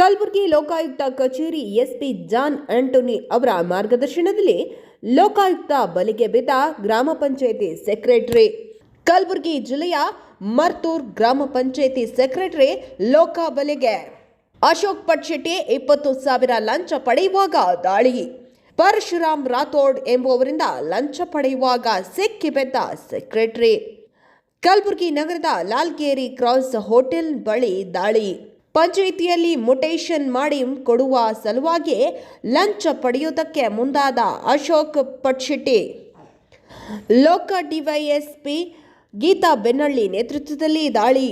ಕಲಬುರಗಿ ಲೋಕಾಯುಕ್ತ ಕಚೇರಿ SP John Antony ಅವರ ಮಾರ್ಗದರ್ಶನದಲ್ಲಿ ಲೋಕಾಯುಕ್ತ ಬಲಿಗೆ ಬಿದ್ದ ಗ್ರಾಮ ಪಂಚಾಯಿತಿ ಸೆಕ್ರೆಟರಿ. ಕಲಬುರಗಿ ಜಿಲ್ಲೆಯ ಮರ್ತೂರ್ ಗ್ರಾಮ ಪಂಚಾಯಿತಿ ಸೆಕ್ರೆಟರಿ ಲೋಕ ಬಲಿಗೆ. ಅಶೋಕ್ ಪಟ್ಶೆಟ್ಟಿ ಇಪ್ಪತ್ತು ಸಾವಿರ ಲಂಚ ಪಡೆಯುವಾಗ ದಾಳಿ. ಪರಶುರಾಮ್ ರಾಥೋಡ್ ಎಂಬುವರಿಂದ ಲಂಚ ಪಡೆಯುವಾಗ ಸಿಕ್ಕಿಬಿದ್ದ ಸೆಕ್ರೆಟರಿ. ಕಲಬುರಗಿ ನಗರದ ಲಾಲ್ಗೇರಿ ಕ್ರಾಸ್ ಹೋಟೆಲ್ ಬಳಿ ದಾಳಿ. ಪಂಚಾಯಿತಿಯಲ್ಲಿ ಮೊಟೇಷನ್ ಮಾಡಿ ಕೊಡುವ ಸಲುವಾಗಿ ಲಂಚ ಪಡೆಯುವುದಕ್ಕೆ ಮುಂದಾದ ಅಶೋಕ್ ಪಟ್ಶೆಟ್ಟಿ ಲೋಕ ಡಿವೈಎಸ್ಪಿ ಗೀತಾ ಬೆನ್ನಳ್ಳಿ ನೇತೃತ್ವದಲ್ಲಿ ದಾಳಿ.